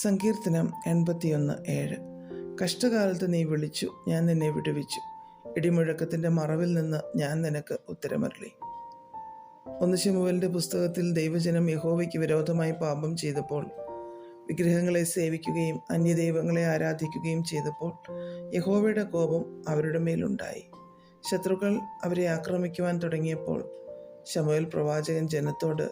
സങ്കീർത്തനം എൺപത്തിയൊന്ന് ഏഴ്. കഷ്ടകാലത്ത് നീ വിളിച്ചു ഞാൻ നിന്നെ വിടുവിച്ചു. ഇടിമുഴക്കത്തിന്റെ മറവിൽ നിന്ന് ഞാൻ നിനക്ക് ഉത്തരമരളി. ഒന്ന് ശമുവലിന്റെ പുസ്തകത്തിൽ ദൈവജനം യഹോവയ്ക്ക് വിരോധമായി പാപം ചെയ്തപ്പോൾ വിഗ്രഹങ്ങളെ സേവിക്കുകയും അന്യദൈവങ്ങളെ ആരാധിക്കുകയും ചെയ്തപ്പോൾ യഹോവയുടെ കോപം അവരുടെ മേലുണ്ടായി. ശത്രുക്കൾ അവരെ ആക്രമിക്കുവാൻ തുടങ്ങിയപ്പോൾ ശമുവൽ പ്രവാചകൻ ജനത്തോട്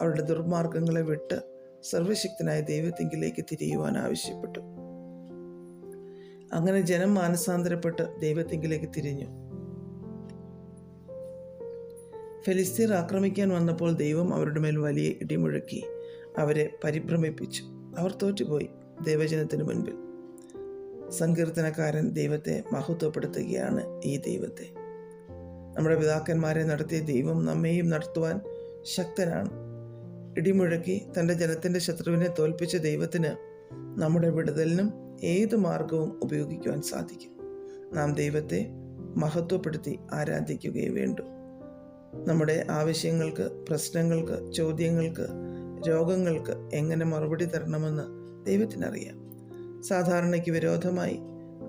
അവരുടെ ദുർമാർഗങ്ങളെ വിട്ട് സർവശക്തനായ ദൈവത്തിങ്കിലേക്ക് തിരിയുവാൻ ആവശ്യപ്പെട്ടു. അങ്ങനെ ജനം മാനസാന്തരപ്പെട്ട് ദൈവത്തിങ്കിലേക്ക് തിരിഞ്ഞു. ഫെലിസ്തീർ ആക്രമിക്കാൻ വന്നപ്പോൾ ദൈവം അവരുടെ മേൽ വലിയ ഇടിമുഴക്കി അവരെ പരിഭ്രമിപ്പിച്ചു. അവർ തോറ്റുപോയി ദൈവജനത്തിന് മുൻപിൽ. സങ്കീർത്തനക്കാരൻ ദൈവത്തെ മഹത്വപ്പെടുത്തുകയാണ് ഈ ദൈവത്തെ. നമ്മുടെ പിതാക്കന്മാരെ നടത്തിയ ദൈവം നമ്മെയും നടത്തുവാൻ ശക്തനാണ്. ഇടിമുഴക്കി തന്റെ ജനത്തിന്റെ ശത്രുവിനെ തോൽപ്പിച്ച ദൈവത്തിന് നമ്മുടെ വിടുതലിനും ഏത് മാർഗവും ഉപയോഗിക്കുവാൻ സാധിക്കും. നാം ദൈവത്തെ മഹത്വപ്പെടുത്തി ആരാധിക്കുകയും വേണ്ടു. നമ്മുടെ ആവശ്യങ്ങൾക്ക് പ്രശ്നങ്ങൾക്ക് ചോദ്യങ്ങൾക്ക് രോഗങ്ങൾക്ക് എങ്ങനെ മറുപടി തരണമെന്ന് ദൈവത്തിനറിയാം. സാധാരണയ്ക്ക് വിരോധമായി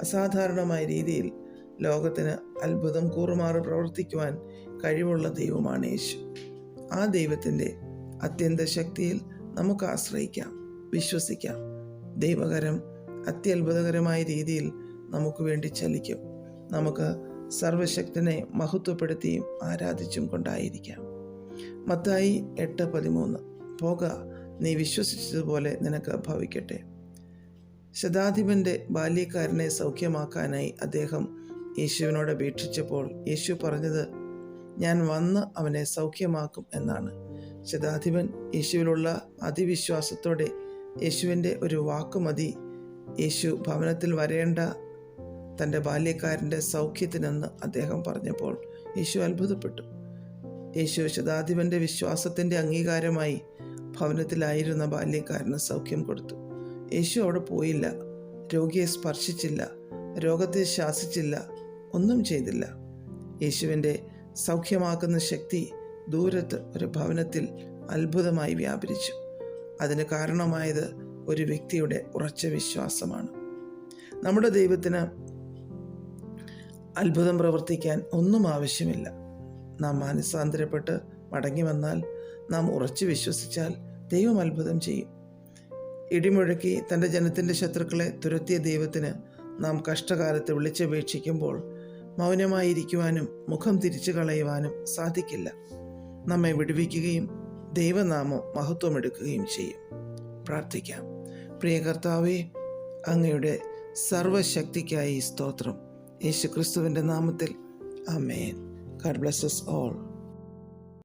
അസാധാരണമായ രീതിയിൽ ലോകത്തിന് അത്ഭുതം കൂറുമാറി പ്രവർത്തിക്കുവാൻ കഴിവുള്ള ദൈവമാണ് യേശു. ആ ദൈവത്തിന്റെ അത്യന്ത ശക്തിയിൽ നമുക്ക് ആശ്രയിക്കാം വിശ്വസിക്കാം. ദൈവകരം അത്യത്ഭുതകരമായ രീതിയിൽ നമുക്ക് വേണ്ടി ചലിക്കും. നമുക്ക് സർവശക്തനെ മഹത്വപ്പെടുത്തിയും ആരാധിച്ചും കൊണ്ടായിരിക്കാം. മത്തായി എട്ട് പതിമൂന്ന്. പോക നീ വിശ്വസിച്ചതുപോലെ നിനക്ക് ഭവിക്കട്ടെ. ശതാധിപന്റെ ബാല്യക്കാരനെ സൗഖ്യമാക്കാനായി അദ്ദേഹം യേശുവിനോട് അപേക്ഷിച്ചപ്പോൾ യേശു പറഞ്ഞത് ഞാൻ വന്ന് അവനെ സൗഖ്യമാക്കും എന്നാണ്. ശതാധിപൻ യേശുവിലുള്ള അതിവിശ്വാസത്തോടെ യേശുവിന്റെ ഒരു വാക്ക് മതി. യേശു ഭവനത്തിൽ വരേണ്ട തന്റെ ബാല്യക്കാരന്റെ സൗഖ്യത്തിനെന്ന് അദ്ദേഹം പറഞ്ഞപ്പോൾ യേശു അത്ഭുതപ്പെട്ടു. യേശു ശതാധിപന്റെ വിശ്വാസത്തിന്റെ അംഗീകാരമായി ഭവനത്തിലായിരുന്ന ബാല്യക്കാരന് സൗഖ്യം കൊടുത്തു. യേശു അവിടെ പോയില്ല. രോഗിയെ സ്പർശിച്ചില്ല. രോഗത്തെ ശാസിച്ചില്ല. ഒന്നും ചെയ്തില്ല. യേശുവിന്റെ സൗഖ്യമാക്കുന്ന ശക്തി ദൂരത്ത് ഒരു ഭവനത്തിൽ അത്ഭുതമായി വ്യാപരിച്ചു. അതിന് കാരണമായത് ഒരു വ്യക്തിയുടെ ഉറച്ച വിശ്വാസമാണ്. നമ്മുടെ ദൈവത്തിന് അത്ഭുതം പ്രവർത്തിക്കാൻ ഒന്നും ആവശ്യമില്ല. നാം മാനസാന്തരപ്പെട്ട് മടങ്ങി വന്നാൽ നാം ഉറച്ചു വിശ്വസിച്ചാൽ ദൈവം അത്ഭുതം ചെയ്യും. ഇടിമുഴക്കി തന്റെ ജനത്തിന്റെ ശത്രുക്കളെ തുരത്തിയ ദൈവത്തിന് നാം കഷ്ടകാലത്ത് വിളിച്ചപേക്ഷിക്കുമ്പോൾ മൗനമായിരിക്കുവാനും മുഖം തിരിച്ചു കളയുവാനും സാധിക്കില്ല. നമ്മെ വിടുവിക്കുകയും ദൈവനാമം മഹത്വമെടുക്കുകയും ചെയ്യും. പ്രാർത്ഥിക്കാം. പ്രിയ കർത്താവേ അങ്ങയുടെ സർവശക്തിക്കായി സ്തോത്രം. യേശു ക്രിസ്തുവിന്റെ നാമത്തിൽ അമേൻ ഗാഡ് ബ്ലസ് ഓൾ